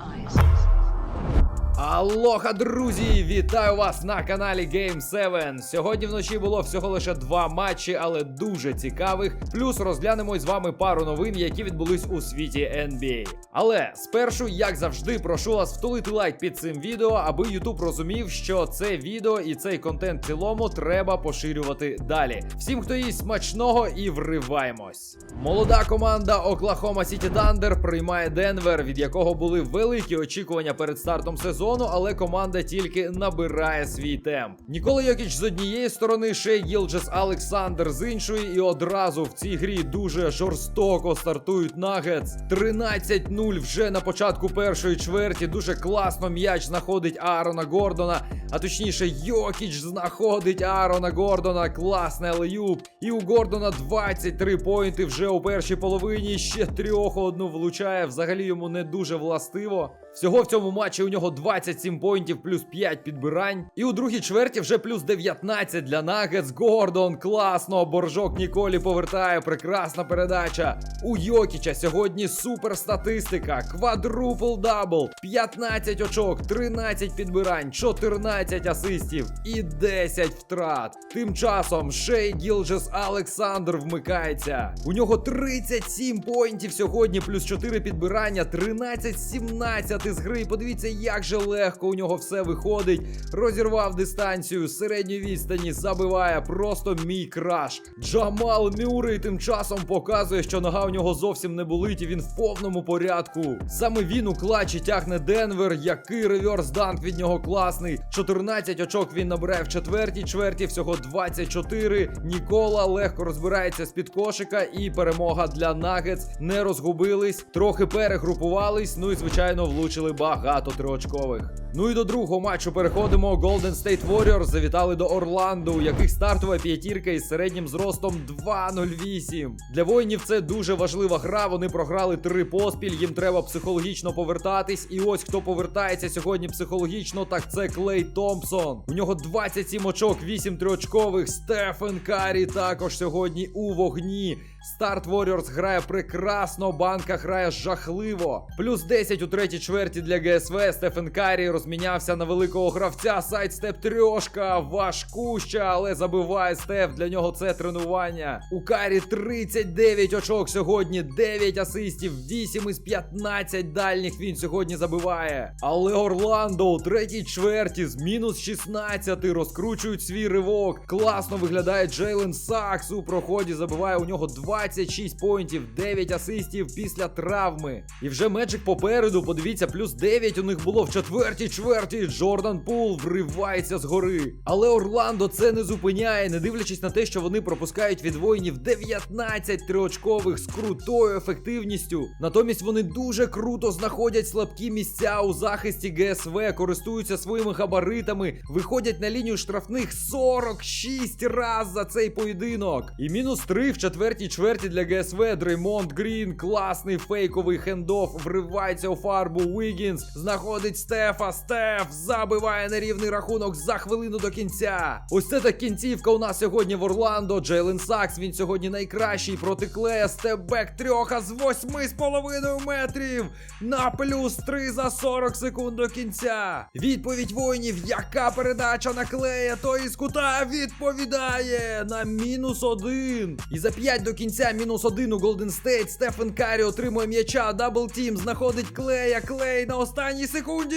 eyes. Алоха, друзі! Вітаю вас на каналі Game 7. Сьогодні вночі було всього лише два матчі, але дуже цікавих. Плюс розглянемо з вами пару новин, які відбулись у світі NBA. Але спершу, як завжди, прошу вас втулити лайк під цим відео, аби YouTube розумів, що це відео і цей контент в цілому треба поширювати далі. Всім, хто їсть смачного, і вриваємось. Молода команда Оклахома Сіті Thunder приймає Денвер, від якого були великі очікування перед стартом сезону, але команда тільки набирає свій темп. Ніколи Йокіч з однієї сторони, Шей Гілджес Олександр з іншої, і одразу в цій грі дуже жорстоко стартують Нагетс. 13-0 вже на початку першої чверті. Дуже класно м'яч знаходить Аарона Гордона. А точніше, Йокіч знаходить Аарона Гордона. Класний алеюб. І у Гордона 23 поінти вже у першій половині. Ще трьох одну влучає. Взагалі йому не дуже властиво. Всього в цьому матчі у нього 27 поінтів плюс 5 підбирань. І у другій чверті вже плюс 19 для Нагетс. Гордон класно. Боржок Ніколі повертає. Прекрасна передача. У Йокіча сьогодні супер статистика. Квадрупл дабл. 15 очок, 13 підбирань, 14 асистів і 10 втрат. Тим часом Шей Гілджес Олександр вмикається. У нього 37 поінтів сьогодні, плюс 4 підбирання, 13-17 з гри. Подивіться, як же легко у нього все виходить. Розірвав дистанцію з середньої відстані, забиває просто мій краш. Джамал Мюррей тим часом показує, що нога у нього зовсім не болить, і він в повному порядку. Саме він у клатчі тягне Денвер, який реверс данк від нього класний. 14 очок він набирає в четвертій чверті, всього 24. Нікола легко розбирається з-під кошика, і перемога для Нагетс. Не розгубились, трохи перегрупувались. Ну і звичайно влучили багато триочкових. Ну і до другого матчу переходимо. Golden State Warriors завітали до Орландо, у яких стартова п'ятірка із середнім зростом 2.08. Для воїнів це дуже важлива гра. Вони програли три поспіль. Їм треба психологічно повертатись. І ось хто повертається сьогодні психологічно, так це Клей Томпсон. У нього 27 очок, 8 триочкових. Стефен Карі також сьогодні у вогні. Старт Warriors грає прекрасно, банка грає жахливо. Плюс 10 у третій чверті для ГСВ. Стефен Карі розмінявся на великого гравця. Сайдстеп трьошка, важкуща, але забиває Стеф. Для нього це тренування. У Карі 39 очок сьогодні, 9 асистів, 8 із 15 дальніх він сьогодні забиває. Але Орландо у третій чверті з мінус 16 розкручують свій ривок. Класно виглядає Джейлен Сакс у проході. Забиває у нього 26 поінтів, 9 асистів після травми. І вже Меджик попереду. Подивіться, плюс 9 у них було в четвертій чверті. Джордан Пул вривається з гори. Але Орландо це не зупиняє, не дивлячись на те, що вони пропускають від воїнів 19 триочкових з крутою ефективністю. Натомість вони дуже круто знаходять слабкі місця у захисті ГСВ, користуються своїми габаритами, виходять на лінію штрафних 46 раз за цей поєдинок. І мінус 3 в четвертій чверті для ГСВ. Дреймонд Грін, класний фейковий хендоф, вривається у фарбу. Вігінс знаходить Стефа. Стеф забиває на рівний рахунок за хвилину до кінця. Ось це так кінцівка у нас сьогодні в Орландо. Джейлен Сакс. Він сьогодні найкращий проти Клея. Степбек трьоха з 8,5 метрів. На плюс 3 за 40 секунд до кінця. Відповідь воїнів. Яка передача на клея? Той із кута відповідає на мінус один. І за 5 до кінця мінус один у Голден Стейт. Стефен Карі отримує м'яча. Дабл тім знаходить клея. Клей на останній секунді.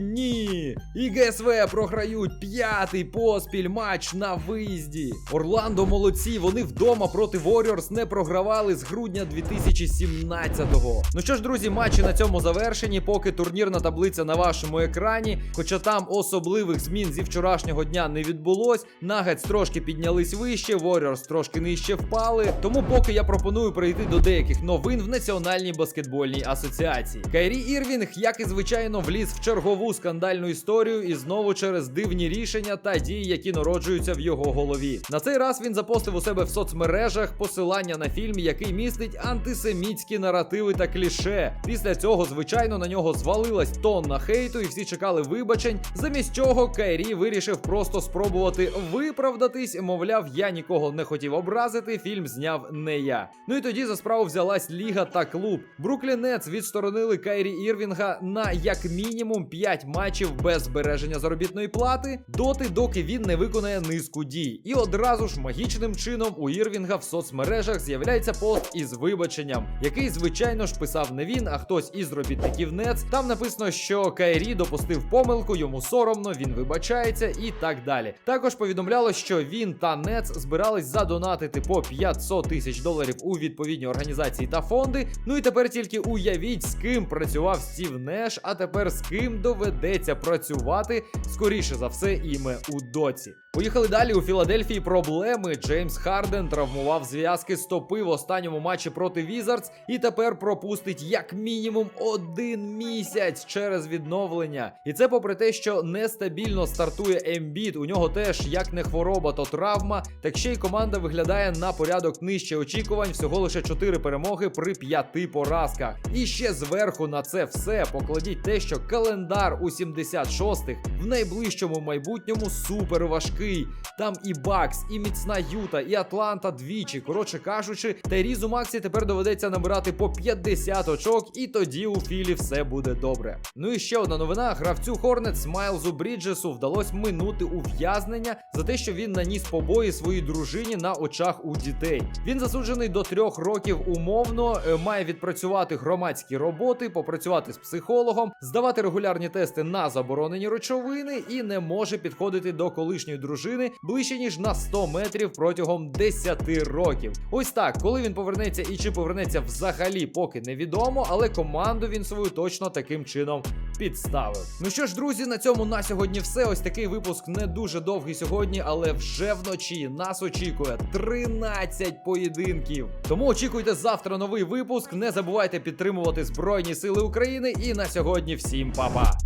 Ні. І ГСВ програють п'ятий поспіль матч на виїзді. Орландо молодці. Вони вдома проти Warriors не програвали з грудня 2017-го. Ну що ж, друзі, матчі на цьому завершені. Поки турнірна таблиця на вашому екрані. Хоча там особливих змін зі вчорашнього дня не відбулось. Нагетс трошки піднялись вище, Warriors трошки нижче впали. Тому поки я пропоную перейти до деяких новин в Національній баскетбольній асоціації. Кайрі Ірвінг, як і звичайно, вліз в чергову скандальну історію і знову через дивні рішення та дії, які народжуються в його голові. На цей раз він запостив у себе в соцмережах посилання на фільм, який містить антисемітські наративи та кліше. Після цього, звичайно, на нього звалилась тонна хейту, і всі чекали вибачень. Замість чого Кайрі вирішив просто спробувати виправдатись. Мовляв, я нікого не хотів образити. Фільм зняв не я. Ну і тоді за справу взялась ліга та клуб. Бруклін Нетс відсторонили Кайрі Ірвінга на як мінімум 5 матчів без збереження заробітної плати, доти, доки він не виконає низку дій. І одразу ж магічним чином у Ірвінга в соцмережах з'являється пост із вибаченням, який, звичайно ж, писав не він, а хтось із робітників Нетс. Там написано, що Кайрі допустив помилку, йому соромно, він вибачається і так далі. Також повідомляло, що він та Нетс збирались задонатити по 500 тисяч доларів у відповідні організації та фонди. Ну і тепер тільки уявіть, з ким працював Стів Неш, а тепер з ким доведеться працювати скоріше за все іме у доці. Поїхали далі у Філадельфії. Проблеми Джеймс Харден травмував зв'язки стопи в останньому матчі проти Візардс і тепер пропустить як мінімум один місяць через відновлення. І це попри те, що нестабільно стартує Ембіт. У нього теж як не хвороба, то травма. Так ще й команда виглядає на порядок нижче очікувань. Всього лише 4 перемоги при 5 поразках. І ще зверху на це все покладіть те, що календар у 76-х в найближчому майбутньому супер esprit Там і Бакс, і міцна Юта, і Атланта двічі. Коротше кажучи, Тайрізу Максі тепер доведеться набирати по 50 очок, і тоді у Філі все буде добре. Ну і ще одна новина: гравцю Хорнетс Майлзу Бріджесу вдалося минути ув'язнення за те, що він наніс побої своїй дружині на очах у дітей. Він засуджений до трьох років умовно, е, має відпрацювати громадські роботи, попрацювати з психологом, здавати регулярні тести на заборонені речовини і не може підходити до колишньої дружини ближче ніж на 100 метрів протягом 10 років. Ось так, коли він повернеться і чи повернеться взагалі, поки невідомо, але команду він свою точно таким чином підставив. Ну що ж, друзі, на цьому на сьогодні все. Ось такий випуск не дуже довгий сьогодні, але вже вночі нас очікує 13 поєдинків. Тому очікуйте завтра новий випуск. Не забувайте підтримувати Збройні Сили України. І на сьогодні всім па-па!